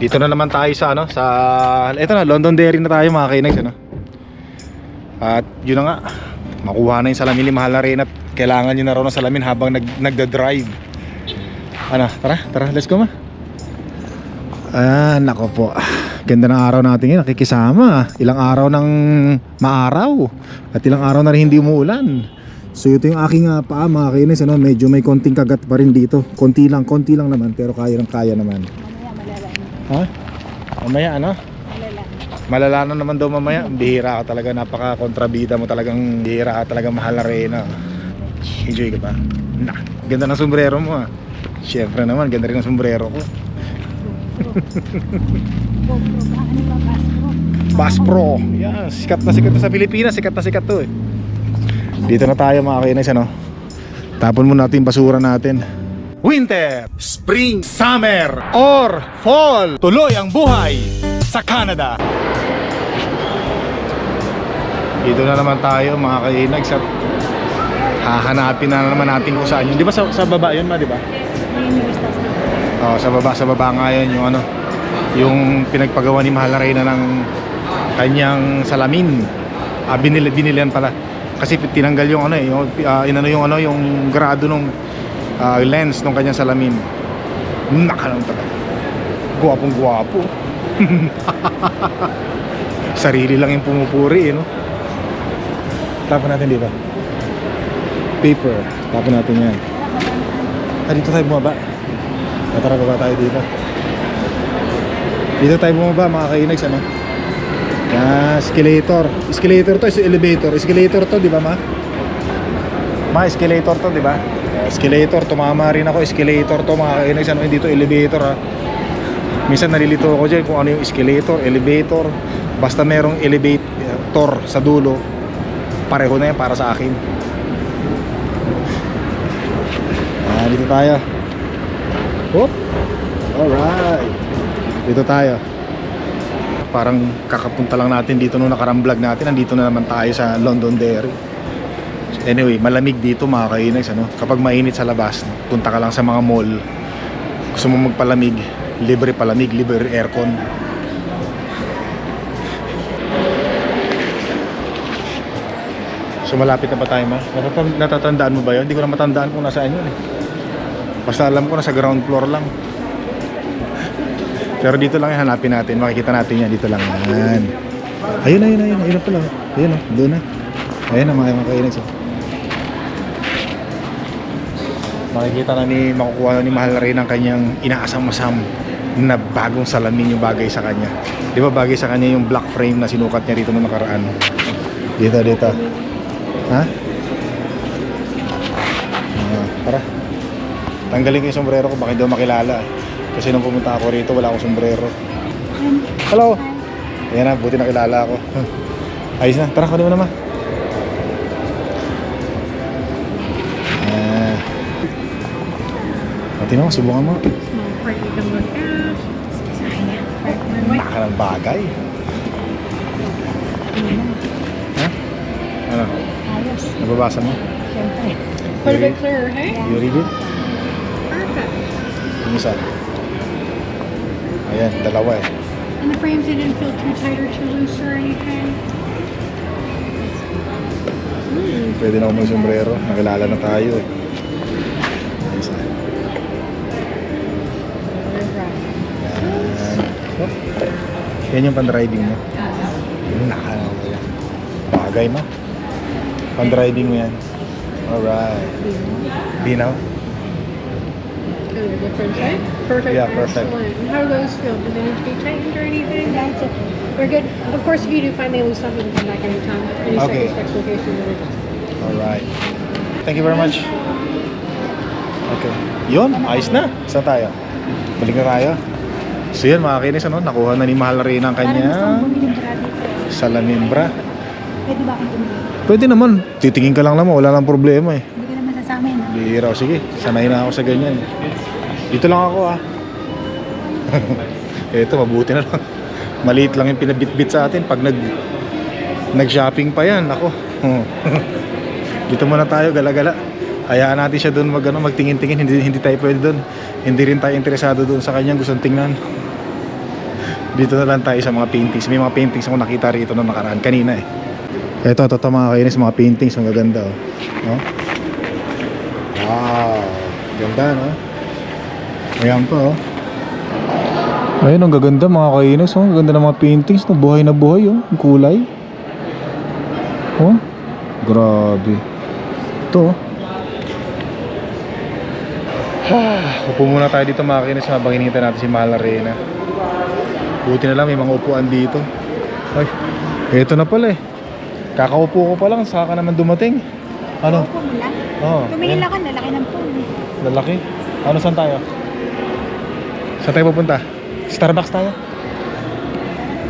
Dito na naman tayo sa ano, sa ito na Londonderry na tayo mga kainags ano. At yun na nga, makuha na yung salamin Mahal na rin at kailangan nyo na raw ng salamin habang nag, nagda-drive. Ano, tara, tara, let's go ma. Ah, nako po. Ganda ng araw natin ngayon, nakikisama. Ilang araw ng maaraw at ilang araw na rin hindi umuulan. So ito yung aking uh, paa mga kainis, ano, medyo may konting kagat pa rin dito. Konti lang, konti lang naman pero kaya ng kaya naman. Na. Ha? Mamaya ano? Malala na. Malala na naman daw mamaya. Bihira ka talaga, napaka kontrabida mo talagang bihira ka talaga mahal na reyna. Enjoy ka pa. Na, ganda ng sombrero mo ah. Siyempre naman, ganda rin ng sombrero ko. Bass Pro. Yan, sikat na sikat to sa Pilipinas, sikat na sikat to eh. Dito na tayo mga kainis ano. Tapon muna natin basura natin. Winter, Spring, Summer, or Fall. Tuloy ang buhay sa Canada. Dito na naman tayo mga kainags at hahanapin na naman natin kung saan yun. Di ba sa, sa baba yun ma, di ba? Oh, sa baba, sa baba nga yun yung ano, yung pinagpagawa ni Mahal na Reyna ng kanyang salamin. Ah, binili, binilihan pala. Kasi tinanggal yung ano eh, yung, ah, inano yung ano, yung grado ng lens ng kanyang salamin. Nakalang talaga. Guwapong guwapo. Sarili lang yung pumupuri eh, no? Tapon natin dito. Paper. Tapon natin yan. Ah, dito tayo bumaba. Ah, Tara, baba tayo dito. Dito tayo bumaba mga kainags, ano? Ah, escalator. Escalator to, is elevator. Escalator to, di ba ma? Ma, escalator to, di ba? Escalator, tumama rin ako. Escalator to mga kainags, ano? Hindi to elevator, ha? Minsan nalilito ako dyan kung ano yung escalator, elevator. Basta merong elevator sa dulo, pareho na yan para sa akin. Ah, dito tayo. Hop. Alright. Dito tayo. Parang kakapunta lang natin dito nung nakarang natin. Nandito na naman tayo sa Londonderry. Anyway, malamig dito mga kainags. Ano? Kapag mainit sa labas, punta ka lang sa mga mall. Gusto mo magpalamig, libre palamig, libre aircon. So malapit na ba tayo ma? Natatan- natatandaan mo ba yun? Hindi ko na matandaan kung nasaan yun eh. Basta alam ko nasa ground floor lang. Pero dito lang yung hanapin natin. Makikita natin yan. Dito lang yan. Ayun, ayun, ayun. Ayun na pala. Ayun o. Doon na. Ayun na mga makainig siya. Makikita na ni, makukuha na ni Mahal rin ang kanyang inaasam-asam na bagong salamin yung bagay sa kanya. Di ba bagay sa kanya yung black frame na sinukat niya rito noong nakaraan? Dito, dito. Ha? Ah, tara. Tanggalin ko yung sombrero ko, baka hindi makilala. Kasi nung pumunta ako rito, wala akong sombrero. Hello! Ayan na, buti nakilala ako. Ayos na, tara, kunin mo naman. Pati naman, subukan mo. Small part you can look at. Sayang. Naka ng bagay. Ha? Ano? Ayos. Nababasa mo? Siyempre. Quite a bit clearer, hey? You read it? Perfect. Yung isa. Ayan, dalawa eh. And the frames didn't feel too tight or too loose or anything. Pwede na ako may sombrero. Nakilala na tayo eh. Yan yung pan-driving mo. Naka. Bagay mo. Pan-driving mo yan. Alright. Binaw? The right? Perfect. Yeah, perfect. Excellent. How do those feel? Do they need to be tightened or anything? That's okay. We're good. Of course, if you do find they lose something, come back anytime. Any Okay. locations that are Alright. Thank you very much. Okay. Yun, ayos na. Saan tayo? Balik na tayo. So yun mga kinis, ano, nakuha na ni Mahal rin ang kanya bumili ng bra dito. salamin bra. Pwede ba akong bumili? Pwede naman. Titingin ka lang naman, wala lang problema eh. Hindi ka naman sasama yun. Bihira ko. Sige, sanay na ako sa ganyan. Dito lang ako ah. Ito, mabuti na lang. Maliit lang yung pinabitbit sa atin. Pag nag nag-shopping pa yan, ako. Dito muna tayo, gala-gala. Hayaan natin siya doon mag, ano, magtingin-tingin. Hindi, hindi tayo pwede doon. Hindi rin tayo interesado doon sa kanyang gustong tingnan. Dito na lang tayo sa mga paintings. May mga paintings ako nakita rito nung nakaraan. Kanina eh. Ito, ito mga kainis. Mga paintings. Ang gaganda oh. No? Wow. Ganda no? Ayan pa oh. Ayun, ang gaganda mga kainis. Oh. Ang ganda ng mga paintings. No? Buhay na buhay oh. Ang kulay. Oh. Grabe. Ito oh. Upo muna tayo dito mga kinis habang hinihintay natin si Mahal Arena. Buti na lang may mga upuan dito. Ay, eto na pala eh. Kakaupo ko pa lang, saka ka naman dumating. Ano? Opo mo lang. Oo. Tumingin ayan. lang ka, lalaki ng phone. Lalaki. Ano, saan tayo? Saan tayo pupunta? Starbucks tayo?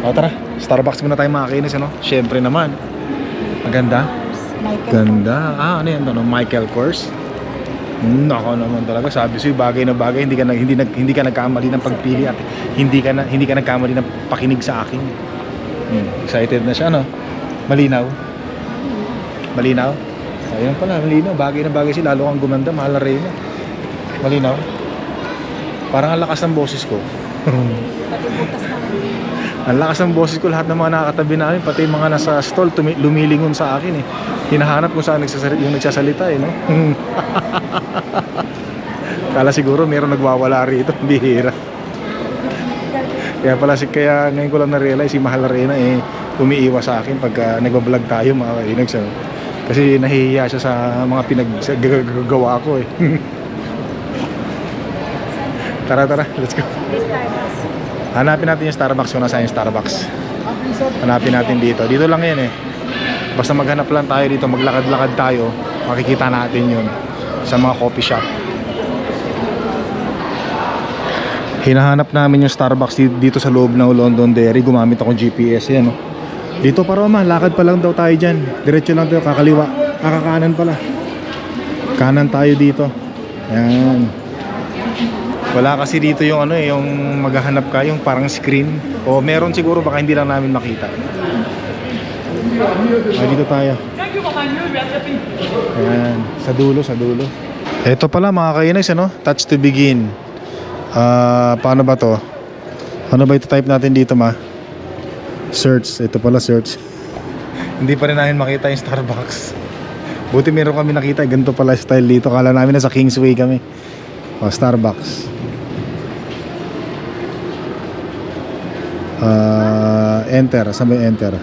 O tara, Starbucks muna tayo mga kinis, ano? Siyempre naman. Maganda. Michael. Ganda. Ah, ano yan? Ano? Michael Kors? Nako naman talaga. Sabi sa'yo, bagay na bagay. Hindi ka, na, hindi, nag, hindi ka nagkamali ng pagpili at hindi ka, na, hindi ka nagkamali ng pakinig sa akin. Hmm, excited na siya, no? Malinaw. Malinaw. Ayun pala, malinaw. Bagay na bagay siya. Lalo kang gumanda. Mahal na rin. Malinaw. Parang ang lakas ng boses ko. Pati butas. Ang lakas ng boses ko lahat ng mga nakakatabi namin pati mga nasa stall tumi- lumilingon sa akin eh. Hinahanap kung saan nagsasalita, yung nagsasalita eh, no? Kala siguro meron nagwawala rito, bihira. Kaya pala si kaya ngayon ko lang na-realize si Mahal Arena eh umiiwas sa akin pagka nagbablog tayo mga kainags. ano. Kasi nahihiya siya sa mga pinaggagawa ko eh. tara tara, let's go. Hanapin natin yung Starbucks kung nasa yung Starbucks. Hanapin natin dito. Dito lang yan eh. Basta maghanap lang tayo dito, maglakad-lakad tayo, makikita natin yun sa mga coffee shop. Hinahanap namin yung Starbucks di- dito sa loob ng London Dairy. Gumamit akong GPS yan. Oh. Dito pa Roma, lakad pa lang daw tayo dyan. Diretso lang tayo, kakaliwa. Ah, kakanan pala. Kanan tayo dito. Yan. Wala kasi dito yung ano eh, yung maghahanap ka, yung parang screen. O meron siguro baka hindi lang namin makita. Ay, dito tayo. Ayan, sa dulo, sa dulo. Ito pala mga kainis, ano? Touch to begin. Ah, paano ba to? Ano ba ito type natin dito, ma? Search. Ito pala search. hindi pa rin namin makita yung Starbucks. Buti meron kami nakita, ganito pala style dito. Kala namin nasa Kingsway kami. O, Starbucks. Ah, enter. Ba yung enter?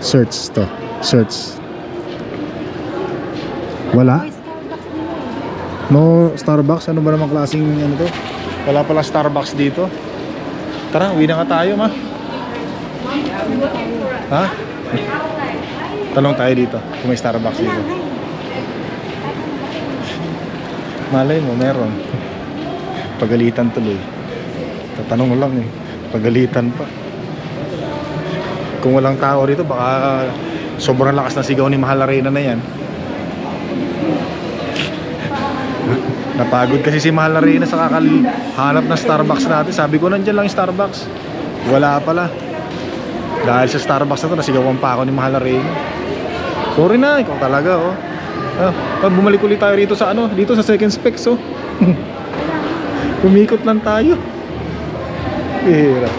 Search to. Search. Wala? May. No Starbucks? Ano ba namang klaseng ano to? Wala pala Starbucks dito. Tara, uwi na nga tayo, ma. Ha? Tanong tayo dito kung may Starbucks dito. Malay mo, meron. Pagalitan tuloy. Tatanong lang eh. Pagalitan pa. Kung walang tao rito, baka sobrang lakas na sigaw ni Mahal Arena na yan. Napagod kasi si Mahal Arena sa kakalihanap na Starbucks natin. Sabi ko, nandyan lang yung Starbucks. Wala pala. Dahil sa Starbucks na to, nasigawan pa ako ni Mahal Arena. Sorry na, ikaw talaga, oh. Ah, ah, bumalik ulit tayo rito sa ano, dito sa second specs, oh. Umikot lang tayo. Hira.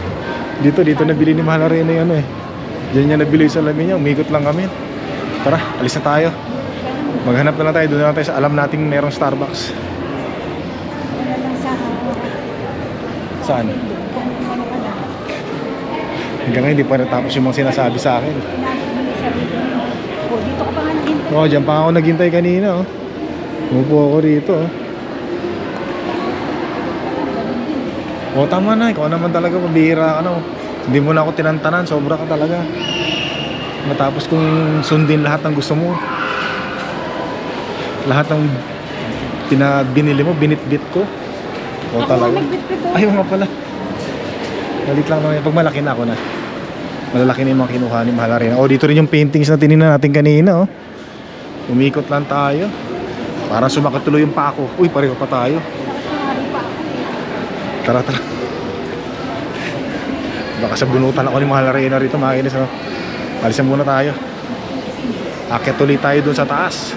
Dito, dito nabili ni Mahal Arena yung ano eh. Diyan niya nabili sa lamin niya, umikot lang kami. Tara, alis na tayo. Maghanap na lang tayo, doon na lang tayo sa alam nating merong Starbucks. Saan? Ano na. Hanggang ngayon, hindi pa natapos yung mga sinasabi sa akin. Ko, oh, dito ka pa nga naghintay. Oo, dyan pa ako naghintay kanina, oh. Umupo ako rito, oh. Oh, tama na. Ikaw naman talaga, pabihira ka na, oh. Hindi mo na ako tinantanan, sobra ka talaga. Matapos kong sundin lahat ng gusto mo. Lahat ng pinabinili mo, binitbit ko. Ako talaga. ko. Ayaw nga pala. Balik lang naman. Pag malaki na ako na. Malalaki na yung mga kinuha ni Mahal Arena. Oh, dito rin yung paintings na tinignan natin kanina, oh. Umikot lang tayo. Para sumakit tuloy yung pako. Uy, pareho pa tayo. Eh. Tara, tara. Baka sa bunutan ako ni Mahal Arena rito, mga kinis, oh. Alisan muna tayo. Akyat tuloy tayo doon sa taas.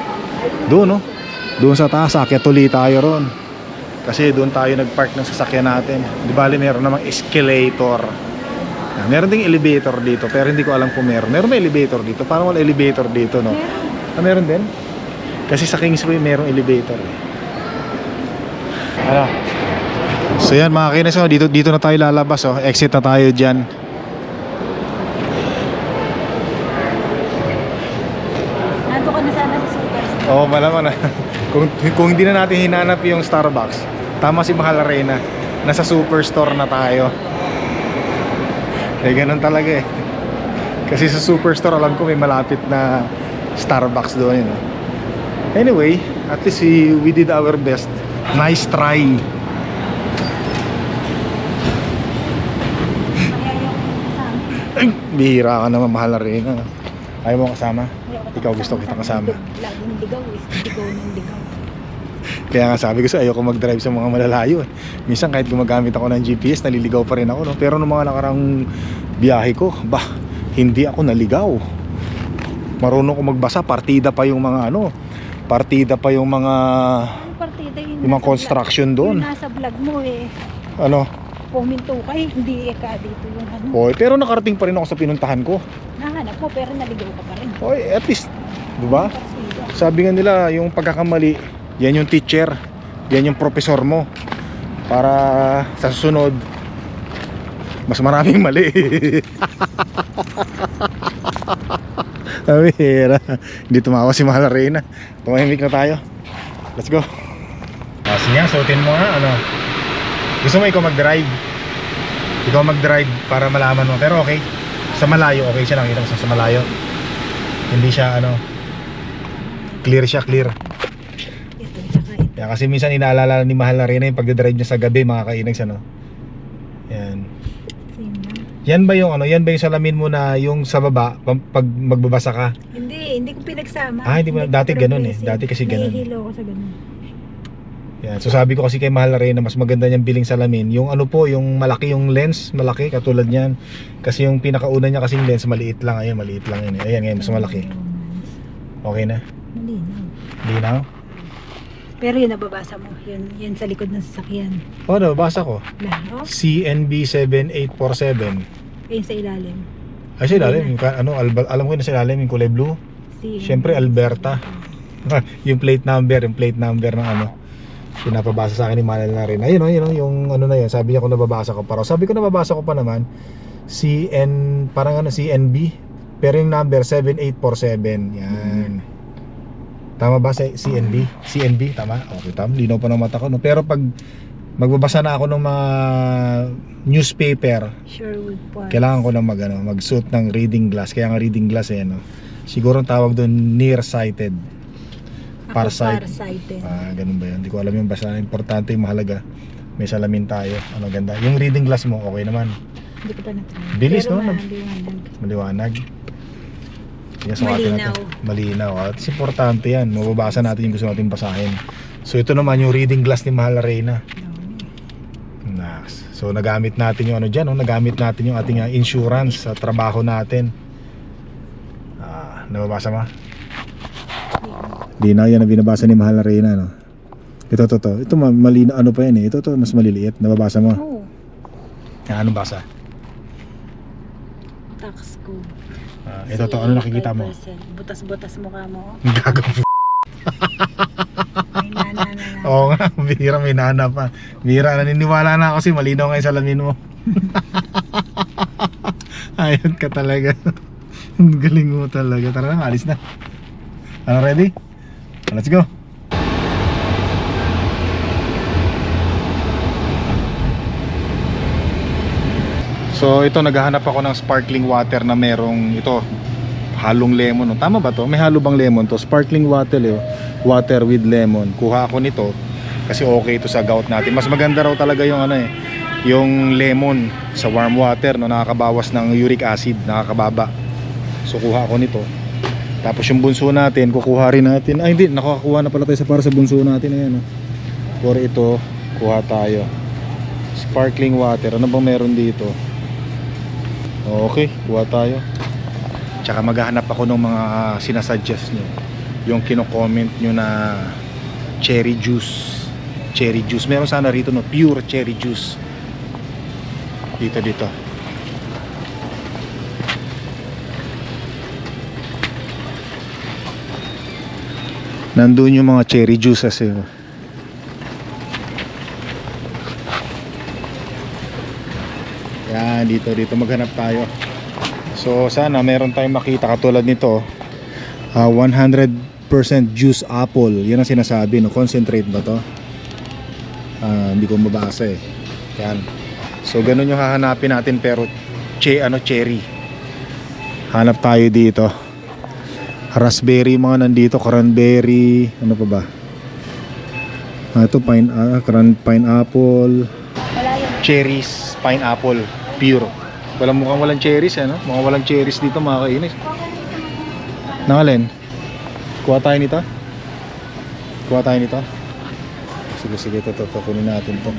Doon, oh. Doon sa taas, akyat tuloy tayo ron. Kasi doon tayo nag-park ng sasakyan natin. Di bali meron namang escalator. Meron ding elevator dito, pero hindi ko alam kung meron. Meron ba elevator dito? Parang wala elevator dito, no? Ah, meron din? Kasi sa Kingsway merong elevator. Ano? So yan mga kinis, oh, dito, dito na tayo lalabas. Oh. Exit na tayo dyan. Nandito ka na sana sa superstore. Oo, oh, malaman na. kung, kung hindi na natin hinanap yung Starbucks, tama si Mahal Arena. Nasa superstore na tayo. Eh, ganun talaga eh. Kasi sa superstore, alam ko may malapit na Starbucks doon. Eh. Anyway, at least we, we did our best. Nice try. Kaya yung kasama. Ay, bihira ka naman, Mahal Arena. Ayaw mo kasama? Ikaw gusto kita kasama. Laging ligaw eh. Ligaw ng ligaw. Kaya nga sabi ko sa ayoko mag-drive sa mga malalayo eh. Minsan kahit gumagamit ako ng GPS, naliligaw pa rin ako. No? Pero nung mga nakarang biyahe ko, bah, hindi ako naligaw. Marunong ko magbasa, partida pa yung mga ano, partida pa yung mga Yung partida yun. yung mga construction doon. Yung nasa vlog mo eh. Ano. Puminto ka eh. Hindi eh ka dito yung ano. Oy, pero nakarating pa rin ako sa pinuntahan ko. Nahanap mo pero naligaw ka pa rin. Oy, at least, 'di ba? Sabi nga nila, yung pagkakamali, yan yung teacher, yan yung professor mo. Para sa susunod, mas maraming mali. Sabi, hira. Hindi tumawa si Mahal Reyna. Tumahimik na tayo. Let's go. Ah, sige nga, suotin mo nga, ano. Gusto mo ikaw mag-drive? Ikaw mag-drive para malaman mo. Pero okay. Sa malayo, okay siya. Nakita ko sa sa malayo. Hindi siya, ano, clear siya, clear. Kaya kasi minsan inaalala ni Mahal na rin yung pagdadrive niya sa gabi mga kainags ano. Yan. Yan ba yung ano, yan ba yung salamin mo na yung sa baba pag magbabasa ka? Hindi, hindi ko pinagsama. Ah, hindi mo- dati ganun eh. Dati kasi ganun. Nahihilo ako sa ganun. Yan. So sabi ko kasi kay Mahal na rin na mas maganda niyang biling salamin. Yung ano po, yung malaki yung lens, malaki katulad niyan. Kasi yung pinakauna niya kasing lens maliit lang, ayun, maliit lang yun. eh. Ayan, ngayon mas malaki. Okay na. Malinaw. Linaw. Pero yun nababasa mo. Yun, yun sa likod ng sasakyan. Oh, nabasa ko. Laro. CNB 7847. Ayun sa ilalim. Ay, sa ilalim, yung ano, alam ko yun sa ilalim, yung kulay blue. Si Siyempre, Alberta. yung plate number, yung plate number ng ano pinapabasa sa akin ni Manel na rin. Ayun, oh, yun, oh, yung ano na yun. Sabi niya kung nababasa ko pa raw. Sabi ko nababasa ko pa naman CN parang ano CNB pero yung number 7847. Yan. Tama ba sa CNB? CNB tama? Okay, tama. Linaw pa ng mata ko no. Pero pag magbabasa na ako ng mga newspaper, Sherwood Park. kailangan ko na mag ano, mag-suit ng reading glass. Kaya nga reading glass eh no. Siguro ang tawag doon nearsighted. Farsight. Farsighted. Ah, ganun ba 'yun? Hindi ko alam yung basta importante yung mahalaga. May salamin tayo. Ano ganda. Yung reading glass mo okay naman. Hindi ko pa na-try. Bilis, Pero no? maliwanag. Maliwanag. Yes, Malinaw. Natin. Malinaw. At is importante 'yan. Mababasa natin yung gusto natin basahin. So ito naman yung reading glass ni Mahal Reina. Nice. So nagamit natin yung ano diyan, no? nagamit natin yung ating uh, insurance sa trabaho natin. Ah, nababasa mo? Di na yan na binabasa ni Mahal Reina, no? Ito, to, to. Ito, ma- mali na ano pa yan eh. Ito, to, mas maliliit. Nababasa mo? Oo. Ah, ano basa? Tax ko. Ah, ito, to. Ano nakikita mo? 5%. Butas-butas mukha mo. Gago. May nana na na. Oo nga, bihira may nana pa. Bihira, naniniwala na ako kasi malinaw nga yung salamin mo. Ayun ka talaga. Ang Galing mo talaga. Tara na, alis na. Ano, ready? Let's go. So ito naghahanap ako ng sparkling water na merong ito halong lemon. Tama ba to? May halo bang lemon to? Sparkling water, eh, water with lemon. Kuha ako nito kasi okay ito sa gout natin. Mas maganda raw talaga yung ano eh, yung lemon sa warm water no nakakabawas ng uric acid, nakakababa. So kuha ako nito. Tapos yung bunso natin, kukuha rin natin. Ay hindi, nakakuha na pala tayo sa para sa bunso natin ayan. No? For ito, kuha tayo. Sparkling water. Ano bang meron dito? Okay, kuha tayo. Tsaka maghahanap ako ng mga sinasuggest nyo. Yung kino-comment nyo na cherry juice. Cherry juice. Meron sana rito no, pure cherry juice. Dito dito. Nandun yung mga cherry juices eh. Yan, dito, dito maghanap tayo. So, sana meron tayong makita katulad nito. Ah, 100% juice apple. Yan ang sinasabi, no? Concentrate ba to? Ah, hindi ko mabasa eh. Yan. So, ganun yung hahanapin natin pero che, ano, cherry. Hanap tayo dito. Raspberry mga nandito, cranberry, ano pa ba? Ah, ito pine, ah, cran, pineapple, cherries, pineapple, pure. Walang mukhang walang cherries, ano? Mukhang walang cherries dito mga kainis. Nangalin? Kuha tayo nito? Kuha tayo nito? Sige, sige, ito, ito, ito, kunin natin to.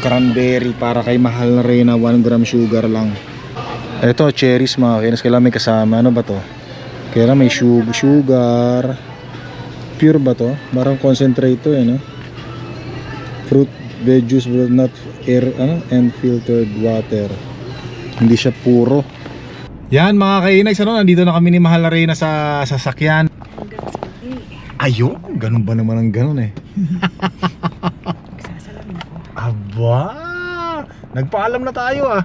Cranberry para kay mahal na rin na 1 gram sugar lang. Ito, cherries mga kainis. Kailangan may kasama. Ano ba to? Kailangan may sugar. sugar. Pure ba to? Parang concentrate to eh, no? Fruit, veg juice will not air, ano? And filtered water. Hindi siya puro. Yan mga kainags, ano? Nandito na kami ni Mahal na Reyna sa sasakyan. Ayun, ganun ba naman ang ganun eh? Aba! Nagpaalam na tayo ah.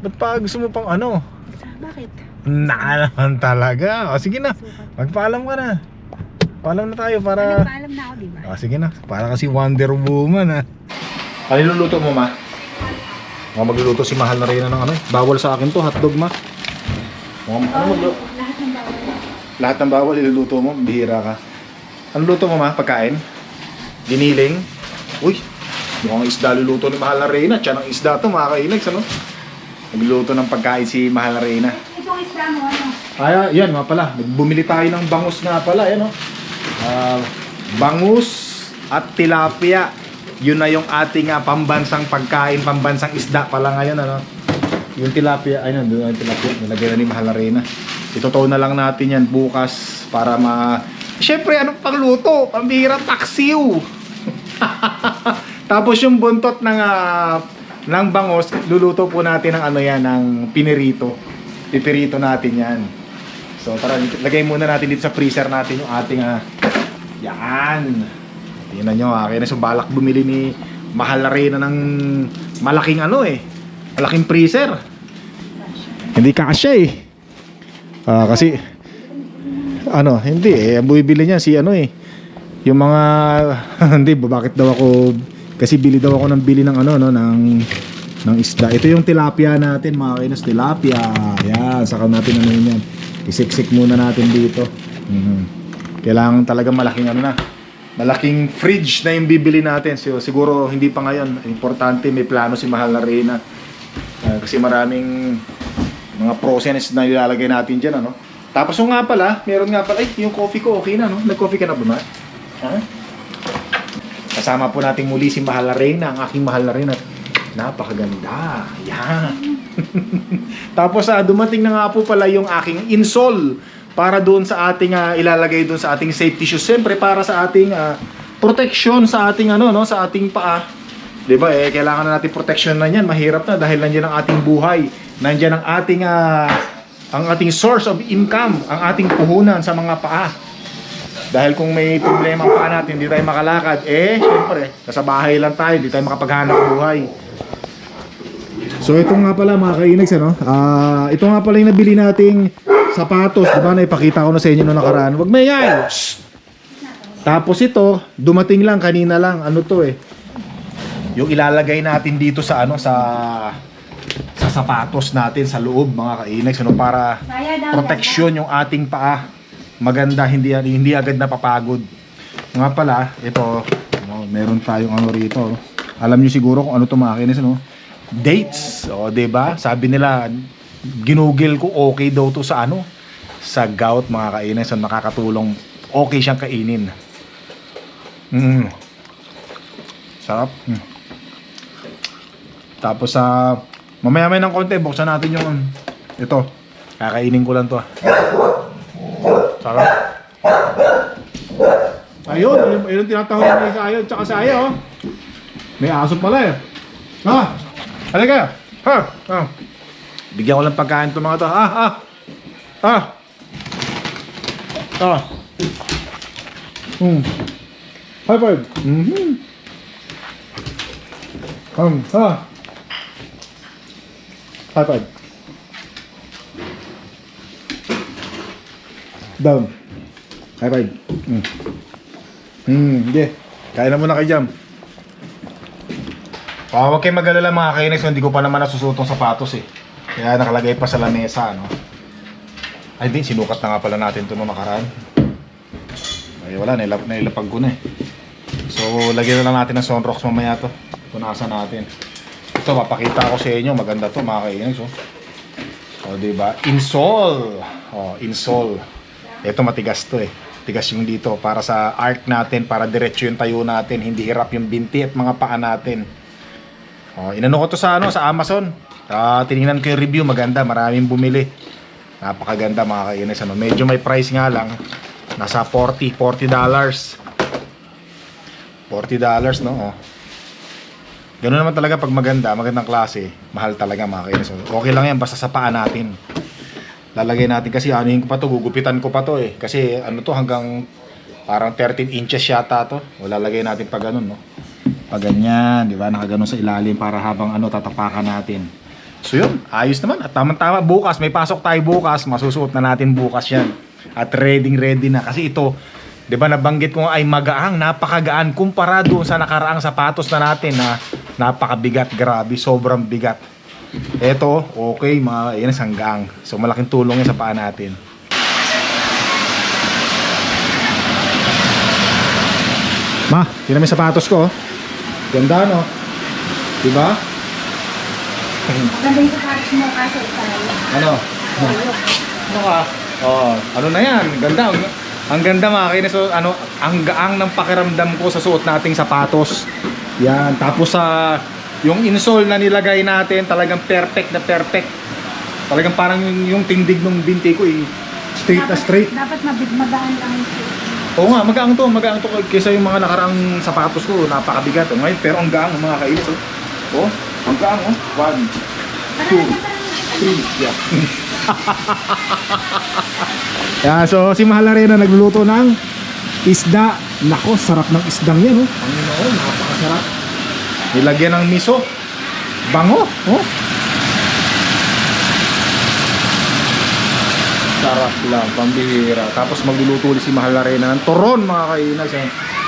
Ba't pa gusto mo pang ano? Bakit? Na naman talaga. O sige na, magpaalam ka na. Paalam na tayo para... Paalam na ako, di ba? Ah, sige na, para kasi Wonder Woman ah. Ano niluluto mo ma? Mga magluluto si Mahal na Reyna ng ano eh. Bawal sa akin to, hotdog ma. Mga, ano magluto? Lahat ng bawal. Lahat ng bawal iluluto mo, bihira ka. Ano luto mo ma? Pagkain? Giniling? Uy, mukhang isda luluto ni Mahal na Reyna. Tiyan ang isda to, mga kainags, ano? Nagluluto ng pagkain si Mahal na Reyna. Itong isda mo, ano? Ay, yan nga pala. Bumili tayo ng bangus nga pala, yan oh. Ah, bangus at tilapia. Yun na yung ating ah, pambansang pagkain, pambansang isda pala ngayon, ano. Yung tilapia, ay nandun yung tilapia, nilagay na ni Mahal Arena. Itotow na lang natin yan bukas para ma... Siyempre, anong pangluto? Pambihira, taksiw! Tapos yung buntot ng ah, ng bangos, luluto po natin ng ano yan, ng pinirito. Pipirito natin yan. So tara, lagay muna natin dito sa freezer natin yung ating ah, yan. Tingnan nyo, akin na balak bumili ni Mahal na Reyna ng malaking ano eh. Malaking freezer. Hindi kasya eh. Ah, kasi ano, hindi eh. Ang bumibili niya si ano eh. Yung mga hindi ba bakit daw ako kasi bili daw ako ng bili ng ano no ng ng isda. Ito yung tilapia natin, mga kainos, tilapia. Saka natin ano yan. Isiksik muna natin dito. Mhm. Kailangan talaga malaking ano na. Malaking fridge na yung bibili natin. So, siguro hindi pa ngayon. Importante may plano si Mahal na Reyna. Ah, kasi maraming mga process na ilalagay natin dyan, ano? Tapos yung nga pala, meron nga pala, ay, yung coffee ko, okay na, no? Nag-coffee ka na ba, Ma? Ha? Kasama po natin muli si Mahal na Reyna, ang aking Mahal na Reyna. Napakaganda. Yan. Tapos ah, dumating na nga po pala yung aking insole para doon sa ating ah, ilalagay doon sa ating safety shoes. Siyempre para sa ating ah, protection sa ating ano no, sa ating paa. 'Di ba? Eh kailangan na natin protection na niyan. Mahirap na dahil nandiyan ang ating buhay. Nandiyan ang ating ah, ang ating source of income, ang ating puhunan sa mga paa. Dahil kung may problema paa natin, hindi tayo makalakad, eh, syempre, nasa bahay lang tayo, hindi tayo makapaghanap buhay. So ito nga pala mga kainags ano, ah ito nga pala yung nabili nating sapatos, di ba? Naipakita ko na sa inyo noong nakaraan. Wag maingay. Shh! Tapos ito, dumating lang kanina lang. Ano to eh? Yung ilalagay natin dito sa ano sa sa sapatos natin sa loob mga kainags ano para proteksyon yung ating paa. Maganda hindi hindi agad napapagod. Nga pala, ito, ano, meron tayong ano rito. Alam niyo siguro kung ano to mga kainis ano? Dates. O, 'di ba? Sabi nila ginugil ko okay daw to sa ano? Sa gout mga kainan so nakakatulong okay siyang kainin. Mm. Sarap. Mm. Tapos sa mamaya may ng konti buksan natin yung ito. Kakainin ko lang to. ah. Sarap. Ayun, ayun, ayun yung tinatahol ni Sayo, tsaka Sayo, oh. May aso pala eh. Ha? Halika. Ha? Ha? Bigyan ko lang pagkain to mga to. Ah, ah. Ah. Ah. Mm. High five. Mm-hmm. Um, ha. High five. Down. High five. Mm. Hmm, hindi. Kaya na muna kayo dyan. Oh, huwag kayong mag-alala mga kainis, hindi ko pa naman nasusuot tong sapatos eh. Kaya nakalagay pa sa lamesa, no? Ay, di, sinukat na nga pala natin ito nung nakaraan. Ay, wala, nailap, nailapag ko na eh. So, lagyan na lang natin ng sunrocks mamaya to. Punasan natin. Ito, papakita ko sa inyo. Maganda to, mga kainis, oh. O, diba? Insole. O, insole. Ito, matigas to eh. Tigas yung dito para sa arc natin, para diretso yung tayo natin, hindi hirap yung binti at mga paa natin. Oh, inano ko to sa ano sa Amazon. Ah, tiningnan ko yung review, maganda, maraming bumili. Napakaganda mga kainis ano. Medyo may price nga lang. Nasa 40, 40 dollars. 40 dollars no. Oh. Ganun naman talaga pag maganda, magandang klase, mahal talaga mga kainis. Okay lang yan basta sa paa natin. Lalagay natin kasi ano ko pa to, gugupitan ko pa to eh. Kasi ano to hanggang parang 13 inches yata to. O lalagay natin pa ganun no. Pag ganyan, di ba? Nakaganon sa ilalim para habang ano tatapakan natin. So yun, ayos naman. At tamang-tama bukas, may pasok tayo bukas, masusuot na natin bukas yan. At ready ready na kasi ito, 'di ba nabanggit ko ay magaang, napakagaan kumpara doon sa nakaraang sapatos na natin na napakabigat, grabe, sobrang bigat. Ito, okay, mga yan hanggang. So malaking tulong yan sa paa natin. Ma, yun yung sapatos ko. Ganda no? Diba? Maganda yung sapatos mo kasi tayo. Ano? Ano ka? Oh, ano na yan? Ganda. Ang, ang ganda mga kainis. So, ano, ang gaang ng pakiramdam ko sa suot nating sapatos. Yan. Tapos sa yung insole na nilagay natin, talagang perfect na perfect. Talagang parang yung, yung tindig ng binti ko eh. Straight na straight. Dapat mabig magaan lang yung. Oo nga, magaang to, magaang to kaysa yung mga nakaraang sapatos ko, napakabigat. Oh. Ngayon, pero ang gaang mga kainis. Oh, oh ang gaang oh. One, two, three, yeah. yeah, so si Mahal Arena nagluluto ng isda. Nako, sarap ng isdang yan, oh. Panginoon, napakasarap. Nilagyan ng miso. Bango, oh. Sarap lang, pambihira. Tapos magluluto ulit si Mahal Arena ng turon, mga kainas. Eh.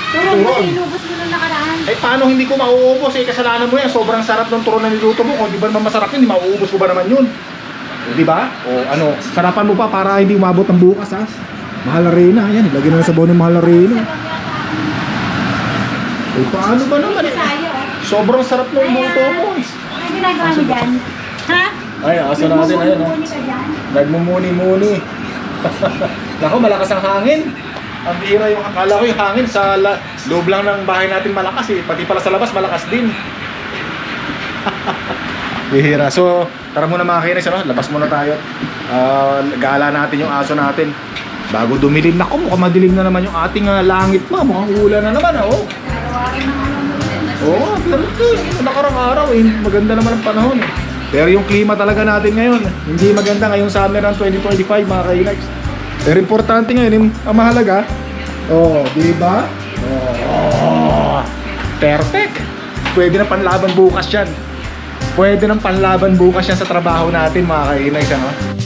Turon. kasi inubos mo nung nakaraan. Eh paano hindi ko mauubos eh kasalanan mo yan sobrang sarap ng turon na niluto mo o di ba naman masarap yun hindi mauubos ko ba naman yun o, di ba o ano sarapan mo pa para hindi umabot ng bukas ha mahal arena yan lagyan na ng sabaw ng mahal arena eh paano ba naman eh Sayo. sobrang sarap ng luto mo Ano ginagawa mo dyan? Ay aso natin ayun oh. Nagmumuni-muni Nako, malakas ang hangin. Ang bihira yung akala ko yung hangin sa la, loob lang ng bahay natin malakas eh. Pati pala sa labas malakas din. bihira. So, tara muna mga kinis, ano? labas muna tayo. Ah, gala natin yung aso natin. Bago dumilim. Nako, mukhang madilim na naman yung ating ah, langit ma. Mukhang ulan na naman, oh. Oo, oh, pero nakarang araw eh, maganda naman ang panahon eh. Pero yung klima talaga natin ngayon, hindi maganda ngayong summer ng 2025 mga kainags. Pero importante ngayon, yung ang mahalaga, oh, di ba? Oh, perfect! Pwede na panlaban bukas yan. Pwede ng panlaban bukas yan sa trabaho natin mga kainags, ano?